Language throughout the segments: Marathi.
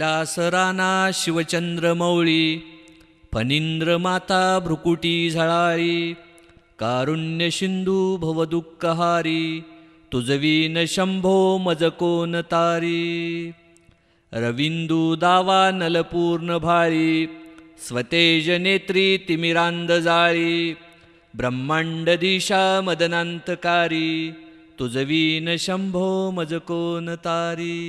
कैलासराना शिवचंद्र मौळी फनिंद्र माता भ्रुकुटी झळाळी कारुण्य सिंधू भवदुःखहारी तुजवीन शंभो मजकोन तारी रविंदू दावा नलपूर्ण भाळी स्वतेज नेत्री तिमिरांद जाळी ब्रह्मांड दिशा मदनांतकारी तुजवीन शंभो मजकोन तारी.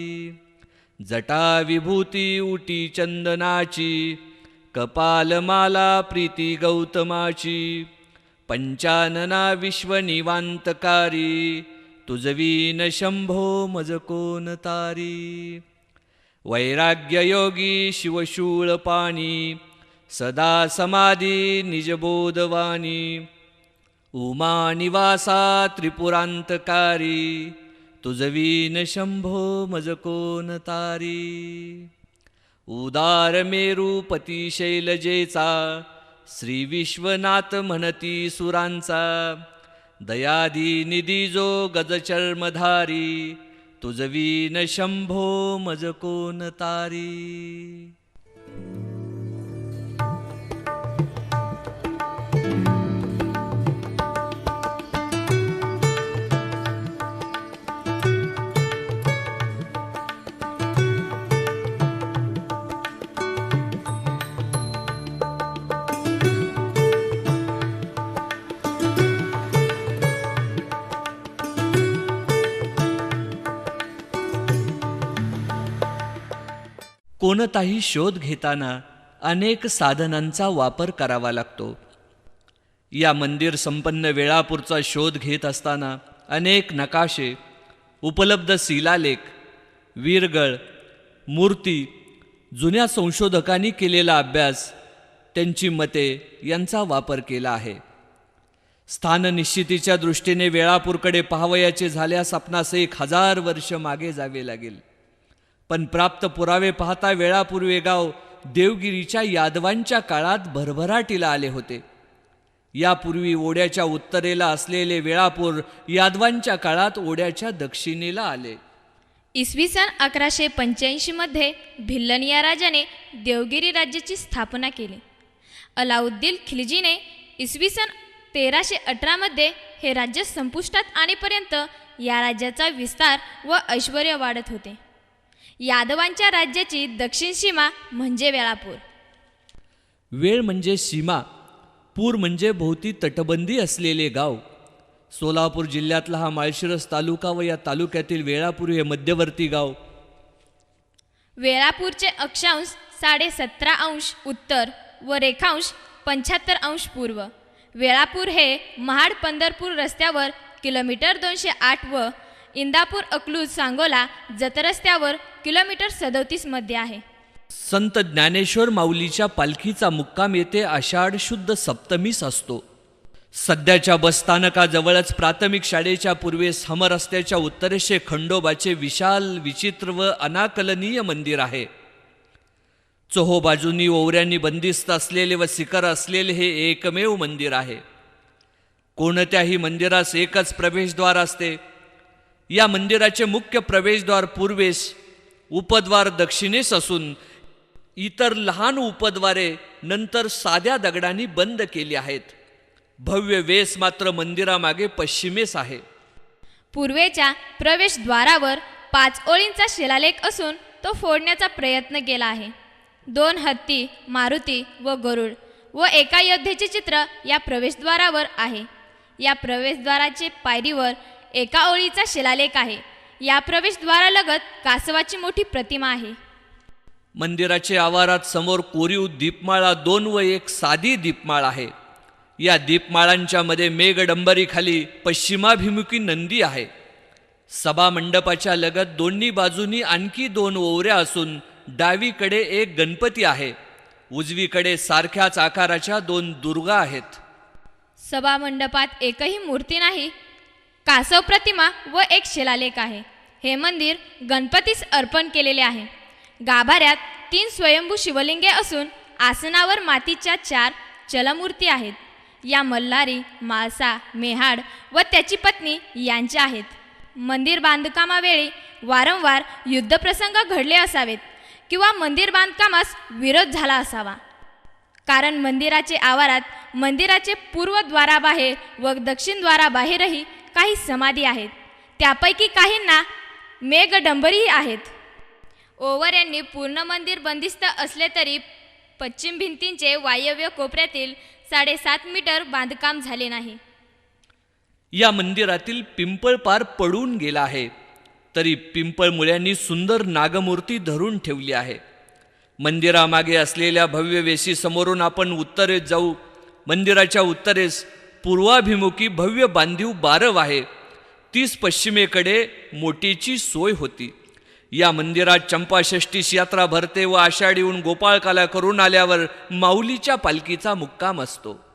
जटा विभूती उटी चंदनाची कपालमाला प्रीती गौतमाची पंचानना विश्वनिवांतकारी तुझवीन शंभो मज कोण तारी वैराग्ययोगी शिवशूळ पाणी सदा समाधी निजबोधवाणी. उमा निवासा त्रिपुरांतकारी तुझवीन शंभो मज कोण तारी? उदार मेरुपती शैलजेचा श्री विश्वनाथ म्हणती सुरांचा. दयादी निधी जो गजचर्मधारी तुझवीन शंभो मज कोण तारी? कोणताही शोध घेताना अनेक साधनांचा वापर करावा लागतो. या मंदिर संपन्न वेळापूरचा शोध घेत असताना अनेक नकाशे उपलब्ध शिलालेख वीरगळ मूर्ती जुन्या संशोधकांनी केलेला अभ्यास त्यांची मते यांचा वापर केला आहे. स्थाननिश्चितीच्या दृष्टीने वेळापूरकडे पाहावयाचे झाल्यास आपणास एक हजार वर्ष मागे जावे लागेल. पण प्राप्त पुरावे पाहता वेळापूर्वी गाव देवगिरीच्या यादवांच्या काळात भरभराटीला आले होते. यापूर्वी ओढ्याच्या उत्तरेला असलेले वेळापूर यादवांच्या काळात ओढ्याच्या दक्षिणेला आले. इसवी सन अकराशे पंच्याऐंशीमध्ये भिल्लन या राजाने देवगिरी राज्याची स्थापना केली. अलाउद्दीन खिलजीने इसवी सन तेराशे अठरामध्ये हे राज्य संपुष्टात आणेपर्यंत या राज्याचा विस्तार व ऐश्वर वाढत होते. यादवांच्या राज्याची दक्षिण सीमा म्हणजे वेळापूर. वेळ म्हणजे सीमा पूर म्हणजे भोवती तटबंदी असलेले गाव. सोलापूर जिल्ह्यातला हा माळशिरस तालुका व या तालुक्यातील वेळापूर हे मध्यवर्ती गाव. वेळापूरचे अक्षांश साडेसतरा अंश उत्तर व रेखांश पंच्याहत्तर अंश पूर्व. वेळापूर हे महाड पंढरपूर रस्त्यावर किलोमीटर दोनशे आठ व इंदापूर अकलूज सांगोला जतरस्त्यावर किलोमीटर सदोतीसमध्ये आहे. संत ज्ञानेश्वर माऊलीच्या पालखीचा मुक्काम येथे आषाढ शुद्ध सप्तमीस असतो. सध्याच्या बसस्थानकाजवळच प्राथमिक शाळेच्या पूर्वेस हमरस्त्याच्या उत्तरेशे खंडोबाचे विशाल विचित्र व अनाकलनीय मंदिर आहे. चोहो बाजूनी ओवऱ्यांनी बंदिस्त असलेले व शिखर असलेले हे एकमेव मंदिर आहे. कोणत्याही मंदिरास एकच प्रवेशद्वार असते. या मंदिराचे मुख्य प्रवेशद्वार पूर्वेस उपद्वार दक्षिणेस असून इतर लहान उपद्वारे नंतर साध्या दगडांनी बंद केली आहेत. भव्य वेस मात्र मंदिरामागे पश्चिमेस आहे. पूर्वेच्या प्रवेशद्वारावर पाच ओळींचा शिलालेख असून तो फोडण्याचा प्रयत्न केला आहे. दोन हत्ती मारुती व गरुड व एका योद्धेचे चित्र या प्रवेशद्वारावर आहे. या प्रवेशद्वाराचे पायरीवर एका ओळीचा शिलालेख आहे. या प्रवेशद्वारालगत कासवाची मोठी प्रतिमा आहे. मंदिराचे आवारात समोर कोरीव दीपमाळा दोन व एक साधी दीपमाळ आहे. या दीपमाळांच्या मध्ये मेघडंबरीखाली पश्चिमाभिमुखी नंदी आहे. सभा मंडपाच्या लगत दोन्ही बाजूनी आणखी दोन ओवऱ्या असून डावीकडे एक गणपती आहे. उजवीकडे सारख्याच आकाराच्या दोन दुर्गा आहेत. सभा मंडपात एकही मूर्ती नाही. कासव प्रतिमा व एक शिलालेख आहे. हे मंदिर गणपतीस अर्पण केलेले आहे. गाभाऱ्यात तीन स्वयंभू शिवलिंगे असून आसनावर मातीच्या चार चलमूर्ती आहेत. या मल्हारी माळसा मेहाड व त्याची पत्नी यांच्या आहेत. मंदिर बांधकामावेळी वारंवार युद्धप्रसंग घडले असावेत किंवा मंदिर बांधकामास विरोध झाला असावा. कारण मंदिराचे आवारात मंदिराचे पूर्वद्वाराबाहेर व दक्षिणद्वाराबाहेरही काही समाधी आहेत. त्यापैकी काहींना मेघडंबरीही आहेत. ओवर यांनी पूर्ण मंदिर बंदिस्त असले तरी पश्चिम भिंतींचे वायव्य कोपऱ्यातील साडेसात मीटर बांधकाम झाले नाही. या मंदिरातील पिंपळ पार पडून गेला आहे. तरी पिंपळ मुळ्यांनी सुंदर नागमूर्ती धरून ठेवली आहे. मंदिरामागे असलेल्या भव्य वेशी समोरून आपण उत्तरेस जाऊ. मंदिराच्या उत्तरेस पूर्वाभिमुखी भव्य बांधीव बारव आहे. तीस पश्चिमेकडे मोठीची सोय होती. या मंदिरात चंपाषष्टीस यात्रा भरते व आषाढीहून गोपाळकाला करून आल्यावर माऊलीच्या पालखीचा मुक्काम असतो.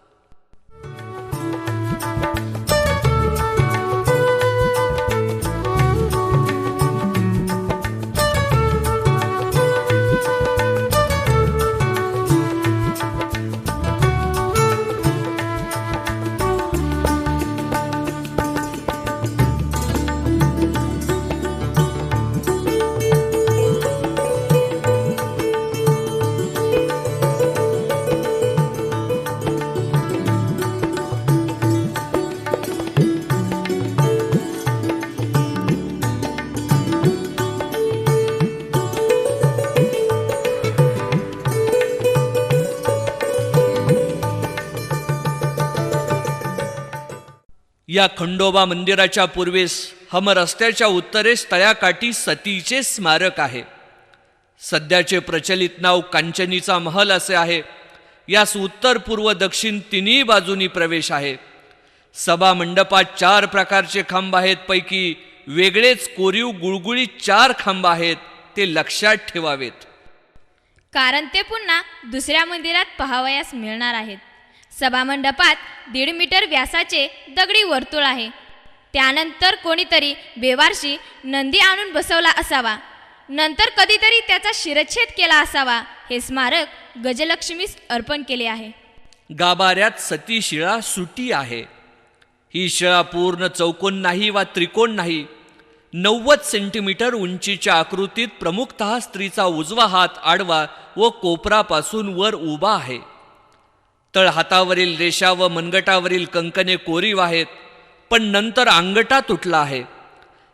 या खंडोबा मंदिराच्या पूर्वेस हम रस्त्याच्या उत्तरेस तळ्याकाठी सतीचे स्मारक आहे. सध्याचे प्रचलित नाव कांचनीचा महल असे आहे. यास उत्तर पूर्व दक्षिण तिन्ही बाजूनी प्रवेश आहे. सभा मंडपात चार प्रकारचे खांब आहेत पैकी वेगळेच कोरीव गुळगुळीत चार खांब आहेत ते लक्षात ठेवावेत. कारण ते पुन्हा दुसऱ्या मंदिरात पहावयास मिळणार आहेत. सभामंडपात दीड मीटर व्यासाचे दगडी वर्तुळ आहे. त्यानंतर कोणीतरी बेवारशी नंदी आणून बसवला असावा. नंतर कधीतरी त्याचा शिरच्छेद केला असावा हे स्मारक गजलक्ष्मीस अर्पण केले आहे. गाभाऱ्यात सती शिळा सुटी आहे. ही शिळा पूर्ण चौकोन नाही वा त्रिकोण नाही. नव्वद सेंटीमीटर उंचीच्या आकृतीत प्रमुखतः स्त्रीचा उजवा हात आडवा व कोपरापासून वर उभा आहे. तळ हातावरील रेषा व मनगटावरील कंकणे कोरीव आहेत पण नंतर अंगठा तुटला आहे.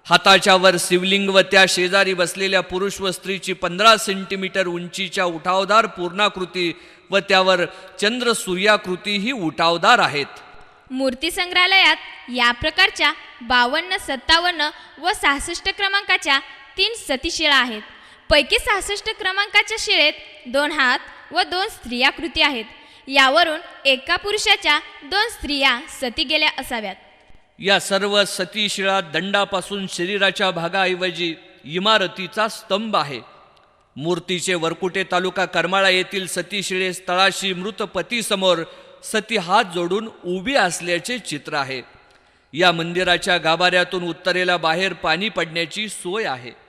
हाताच्या वर शिवलिंग व त्या शेजारी बसलेल्या पुरुष व स्त्रीची पंधरा सेंटीमीटर उंचीच्या उठावदार पूर्णाकृती व त्यावर चंद्र सूर्याकृती ही उठावदार आहेत. मूर्ती संग्रहालयात या प्रकारच्या बावन्न सत्तावन्न व सहासष्ट क्रमांकाच्या तीन सतीशिळा आहेत. पैकी सहासष्ट क्रमांकाच्या शिळेत दोन हात व दोन स्त्रियाकृती आहेत. यावरून एका पुरुषाच्या दोन स्त्रिया सती गेल्या असाव्यात. या सर्व सतीशिळा दंडापासून शरीराच्या भागाऐवजी इमारतीचा स्तंभ आहे. मूर्तीचे वरकुटे तालुका करमाळा येथील सतीशिळे स्थळाशी मृत पतीसमोर सती हात जोडून उभी असल्याचे चित्र आहे. या मंदिराच्या गाभाऱ्यातून उत्तरेला बाहेर पाणी पडण्याची सोय आहे.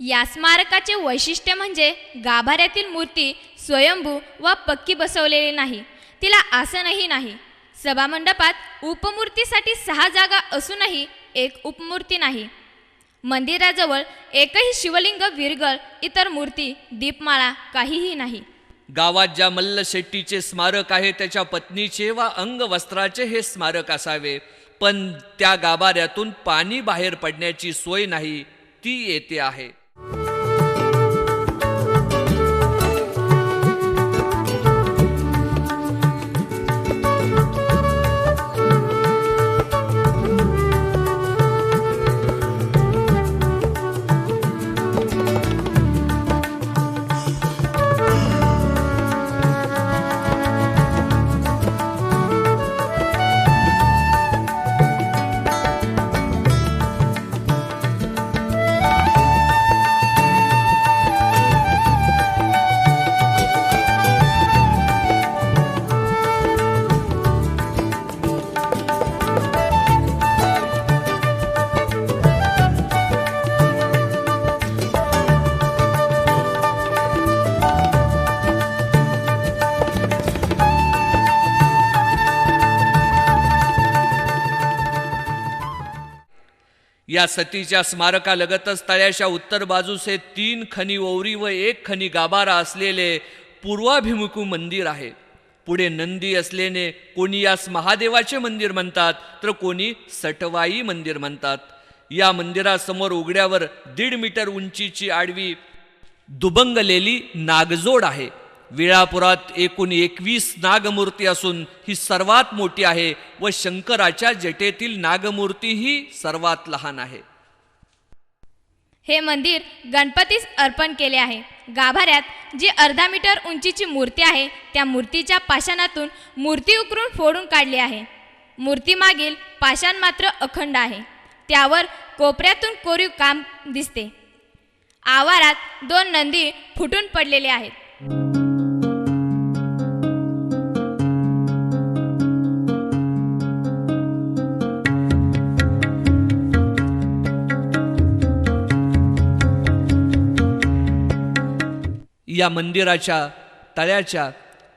या स्मारकाचे वैशिष्ट्य म्हणजे गाभाऱ्यातील मूर्ती स्वयंभू व पक्की बसवलेली नाही. तिला आसनही नाही. सभामंडपात उपमूर्तीसाठी सहा जागा असूनही एक उपमूर्ती नाही. मंदिराजवळ एकही शिवलिंग विरगळ इतर मूर्ती दीपमाळा काहीही नाही. गावात ज्या मल्ल शेट्टीचे स्मारक आहे त्याच्या पत्नीचे वा अंगवस्त्राचे हे स्मारक असावे. पण त्या गाभाऱ्यातून पाणी बाहेर पडण्याची सोय नाही ती येते आहे. या सतीच्या स्मारकालगतच तळ्याच्या उत्तर बाजूस हे तीन खनी ओवरी व एक खनी गाभारा असलेले पूर्वाभिमुख मंदिर आहे. पुढे नंदी असल्याने कोणी यास महादेवाचे मंदिर म्हणतात तर कोणी सटवाई मंदिर म्हणतात. या मंदिरासमोर उघड्यावर दीड मीटर उंचीची आडवी दुबंगलेली नागजोड आहे. विळापुरात एकूण एकवीस नागमूर्ती असून ही सर्वात मोठी आहे व शंकराच्या जटेतील नागमूर्ती ही सर्वात लहान आहे. हे मंदिर गणपतीस अर्पण केले आहे. गाभाऱ्यात जी अर्धा मीटर उंचीची मूर्ती आहे त्या मूर्तीच्या पाषाणातून मूर्ती उकरून फोडून काढली आहे. मूर्तीमागील पाषाण मात्र अखंड आहे. त्यावर कोपऱ्यातून कोरीव काम दिसते. आवारात दोन नंदी फुटून पडलेले आहेत. या मंदिराच्या तळ्याच्या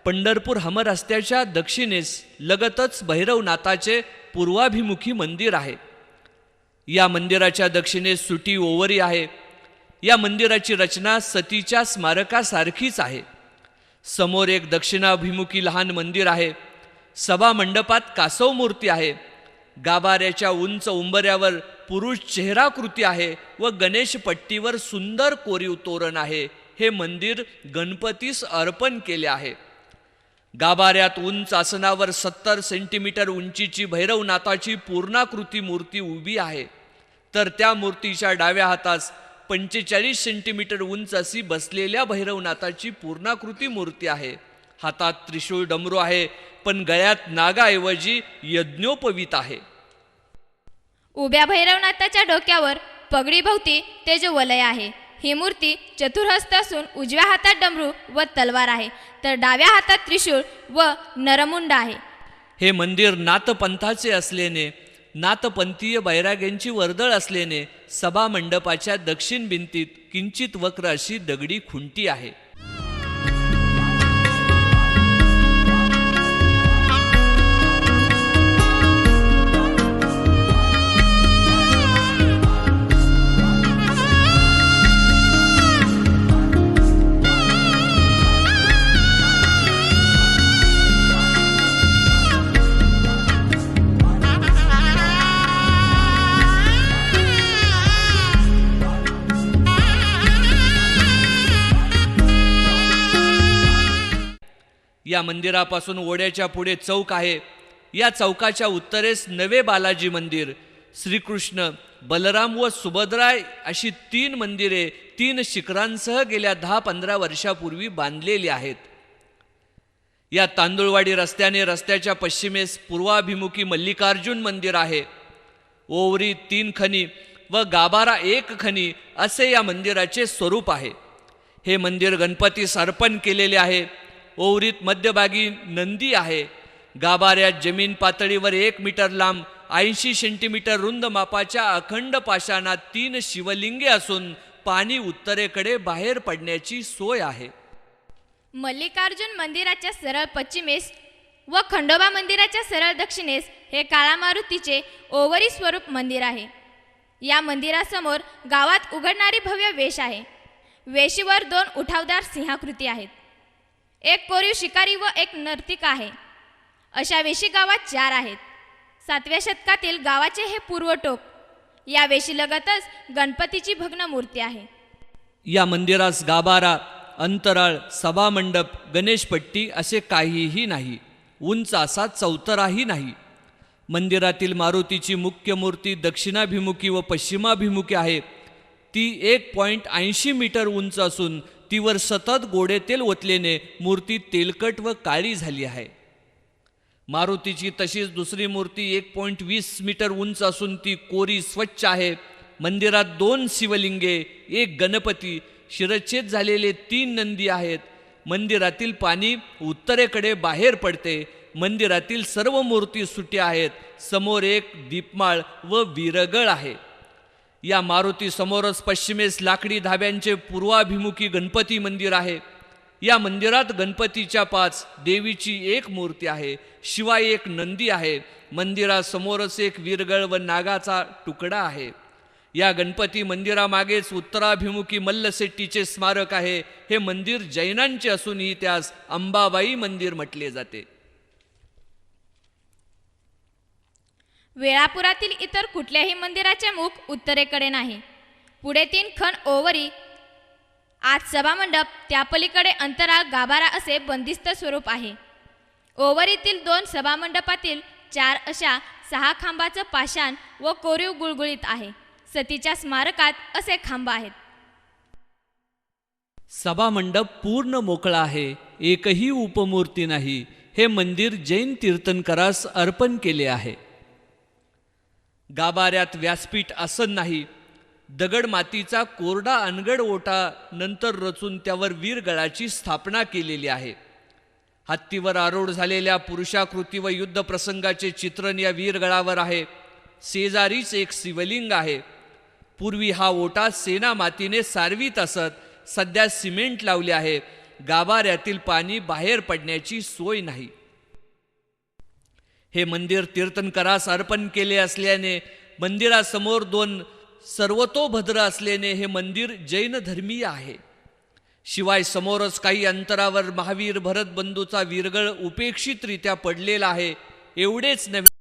पंढरपूर हमरस्त्याच्या दक्षिणेस लगतच भैरवनाथाचे पूर्वाभिमुखी मंदिर आहे. या मंदिराच्या दक्षिणेस सुटी ओवरी आहे. या मंदिराची रचना सतीच्या स्मारकासारखीच आहे. समोर एक दक्षिणाभिमुखी लहान मंदिर आहे. सभा मंडपात कासव मूर्ती आहे. गाभाऱ्याच्या उंच उंबऱ्यावर पुरुष चेहराकृती आहे व गणेश पट्टीवर सुंदर कोरीव तोरण आहे. हे मंदिर गणपतीस अर्पण केले आहे. गाभाऱ्यात उंच आसनावर सत्तर सेंटीमीटर उंचीची भैरवनाथाची पूर्णाकृती मूर्ती उभी आहे. तर त्या मूर्तीच्या डाव्या हातास पंचेचाळीस सेंटीमीटर उंच अशी बसलेल्या भैरवनाथाची पूर्णाकृती मूर्ती आहे. हातात त्रिशूळ डमरू आहे पण गळ्यात नागाऐवजी यज्ञोपवीत आहे. उभ्या भैरवनाथाच्या डोक्यावर पगडीभोवती तेज वलय आहे. ही मूर्ती चतुर्हस्त असून उजव्या हातात डमरू व तलवार आहे तर डाव्या हातात त्रिशूळ व नरमुंड आहे. हे मंदिर नाथपंथाचे असल्याने नाथपंथीय बैराग्यांची वर्दळ असल्याने सभा मंडपाच्या दक्षिण भिंतीत किंचित वक्र अशी दगडी खुंटी आहे. या मंदिरापासून ओढ्याच्या पुढे चौक आहे. या चौकाच्या उत्तरेस नवे बालाजी मंदिर श्रीकृष्ण बलराम व सुभद्रा अशी तीन मंदिरे तीन शिखरांसह गेल्या दहा पंधरा वर्षापूर्वी बांधलेली आहेत. या तांदुळवाडी रस्त्याने रस्त्याच्या पश्चिमेस पूर्वाभिमुखी मल्लिकार्जुन मंदिर आहे. ओवरी तीन खनी व गाभारा एक खनी असे या मंदिराचे स्वरूप आहे. हे मंदिर गणपतीस अर्पण केलेले आहे. ओवरीत मध्यभागी नंदी आहे. गाभाऱ्यात जमीन पातळीवर एक मीटर लांब ऐंशी सेंटीमीटर रुंद मापाच्या अखंड पाषाणात तीन शिवलिंगे असून पाणी उत्तरेकडे बाहेर पडण्याची सोय आहे. मल्लिकार्जुन मंदिराच्या सरळ पश्चिमेस व खंडोबा मंदिराच्या सरळ दक्षिणेस हे काळा मारुतीचे ओवरी स्वरूप मंदिर आहे. या मंदिरासमोर गावात उघडणारी भव्य वेश आहे. वेशीवर दोन उठावदार सिंहाकृती आहेत. एक कोरीव शिकारी व एक नर्तिका आहे. अशा वेशी गावात चार आहेत. सातव्या शतकातील गावाचे हे पूर्वटोक या वेशीलगतच गणपतीची भग्न मूर्ती आहे. या मंदिरास गाभारा अंतराळ सभामंडप गणेशपट्टी असे काहीही नाही. उंच असा चौतराही नाही. मंदिरातील मारुतीची मुख्य मूर्ती दक्षिणाभिमुखी व पश्चिमाभिमुखी आहे. ती एक पॉईंट ऐंशी मीटर उंच असून तीवर सतत गोडे तेल ओतल्याने मूर्ती तेलकट व काळी झाली आहे. मारुतीची तशीच दुसरी मूर्ती एक पॉईंट वीस मीटर उंच असून ती कोरी स्वच्छ आहे. मंदिरात दोन शिवलिंगे एक गणपती शिरच्छेद झालेले तीन नंदी आहेत. मंदिरातील पाणी उत्तरेकडे बाहेर पडते. मंदिरातील सर्व मूर्ती सुट्या आहेत. समोर एक दीपमाळ व विरगळ आहे. या मारुती समोरच पश्चिमेस लाकडी धाब्यांचे पूर्वाभिमुखी गणपती मंदिर आहे. या मंदिरात गणपतीच्या पाच देवीची एक मूर्ती आहे. शिवाय एक नंदी आहे. मंदिरासमोरच एक विरगळ व नागाचा तुकडा आहे. या गणपती मंदिरामागेच उत्तराभिमुखी मल्लसेट्टीचे स्मारक आहे. हे मंदिर जैनांचे असूनही त्यास अंबाबाई मंदिर म्हटले जाते. वेळापुरातील इतर कुठल्याही मंदिराचे मुख उत्तरेकडे नाही. पुढे तीन खण ओवरी आज सभामंडप त्या पलीकडे अंतराळ गाभारा असे बंदिस्त स्वरूप आहे. ओवरीतील दोन सभामंडपातील चार अशा सहा खांबाचं पाषाण व कोरीव गुळगुळीत आहे. सतीच्या स्मारकात असे खांब आहेत. सभामंडप पूर्ण मोकळा आहे एकही उपमूर्ती नाही. हे मंदिर जैन तीर्थंकरास अर्पण केले आहे. गाभाऱ्यात व्यासपीठ आसन नाही. दगड मातीचा कोरडा अनगड ओटा नंतर रचून त्यावर वीरगळाची स्थापना केलेली आहे. हत्तीवर आरूढ झालेल्या पुरुषाकृती व युद्ध प्रसंगाचे चित्रण या वीरगळावर आहे. शेजारीच एक शिवलिंग आहे. पूर्वी हा ओटा सेना मातीने सारवीत असत सध्या सिमेंट लावले आहे. गाभाऱ्यातील पाणी बाहेर पडण्याची सोय नाही. हे मंदिर तीर्थंकरास अर्पण केले असल्याने मंदिरासमोर दोन सर्वतोभद्र असल्याने हे मंदिर जैन धर्मीय आहे. शिवाय समोरच काही अंतरावर महावीर भरत बंधूचा वीरगळ उपेक्षितरित्या पडलेला आहे एवढेच नव्हे.